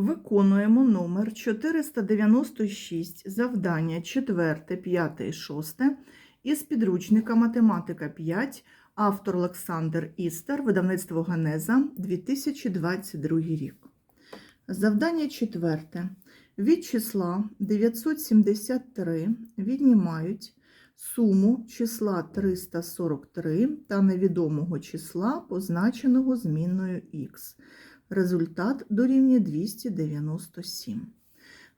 Виконуємо номер 496, завдання 4, 5, 6 із підручника Математика 5, автор Олександр Істер, видавництво Ганеза, 2022 рік. Завдання четверте. Від числа 973 віднімають суму числа 343 та невідомого числа, позначеного змінною х. Результат дорівнює 297.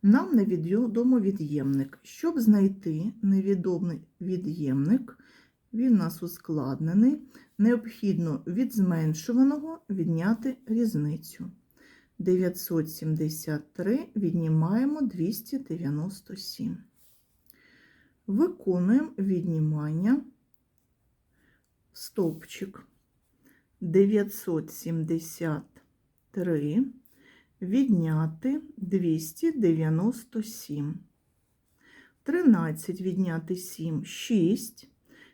Нам невідомо від'ємник. Щоб знайти невідомий від'ємник, він у нас ускладнений, необхідно від зменшуваного відняти різницю. 973 віднімаємо 297. Виконуємо віднімання стовпчик 973 відняти 297. 13 відняти 7 6,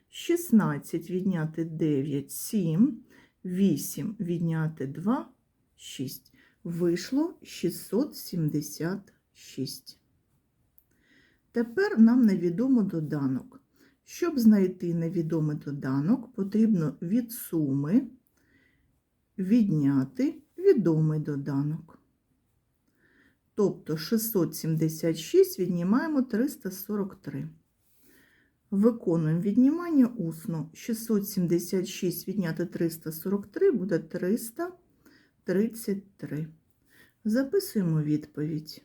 16 відняти 9 7, 8 відняти 2 6. Вийшло 676. Тепер нам невідомо доданок. Щоб знайти невідомий доданок, потрібно від суми відняти відомий доданок. Тобто 676 віднімаємо 343. Виконуємо віднімання усно. 676 відняти 343 буде 333. Записуємо відповідь.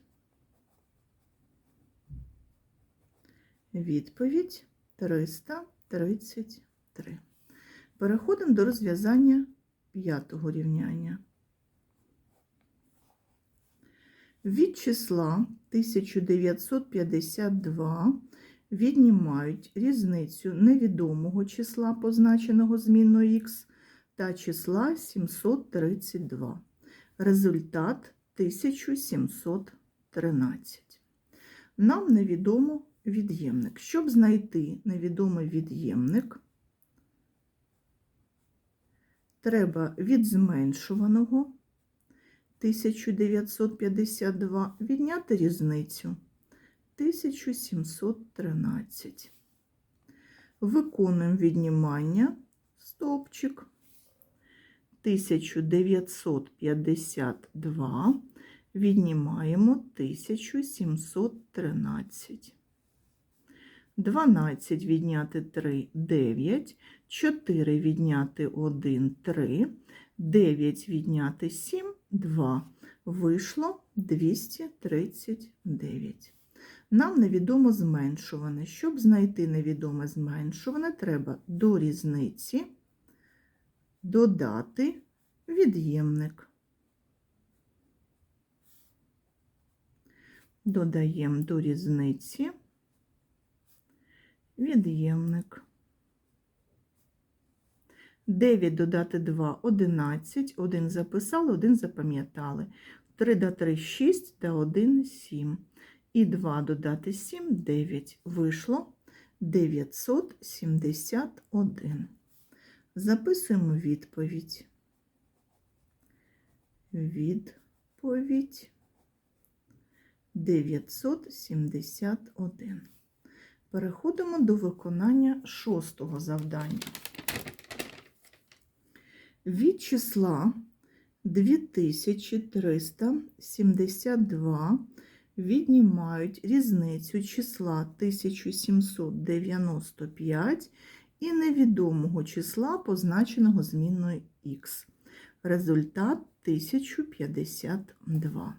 Відповідь 333. Переходимо до розв'язання п'ятого рівняння. Від числа 1952 віднімають різницю невідомого числа, позначеного змінною х, та числа 732. Результат 1713. Нам невідомо від'ємник. Щоб знайти невідомий від'ємник, треба від зменшуваного 1952 відняти різницю 1713. Виконуємо віднімання стовпчик 1952 віднімаємо 1713. 12 відняти 3 9, 4 відняти 1 3, 9 відняти 7 2. Вийшло 239. Нам невідомо зменшуване. Щоб знайти невідоме зменшуване, треба до різниці додати від'ємник. Додаємо до різниці від'ємник. 9 додати 2 – 11, 1 записали, 1 запам'ятали. 3 до 3 – 6 та 1 – 7. І 2 додати 7 – 9. Вийшло 971. Записуємо відповідь. Відповідь 971. Переходимо до виконання шостого завдання. Від числа 2372 віднімають різницю числа 1795 і невідомого числа, позначеного змінною х. Результат 1052.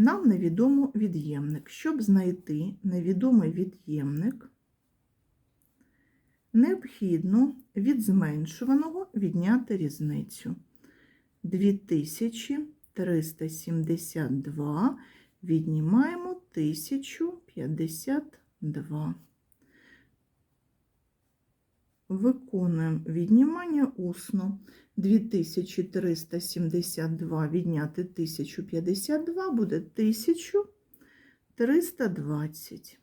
Нам невідомо від'ємник. Щоб знайти невідомий від'ємник, необхідно від зменшуваного відняти різницю. 2372 віднімаємо 1052. Виконуємо віднімання усно. 2372 відняти 1052 буде 1320.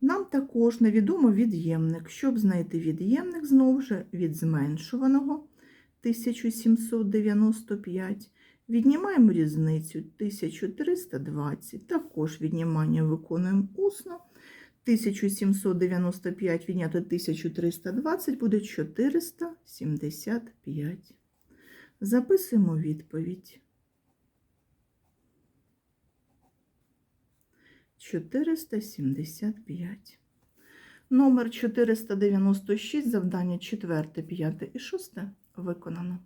Нам також невідомо від'ємник. Щоб знайти від'ємник, знову ж від зменшуваного 1795 Віднімаємо різницю 1320. Також віднімання виконуємо усно. 1795 відняти 1320 буде 475. Записуємо відповідь. 475. Номер 496, завдання 4, 5 і 6 виконано.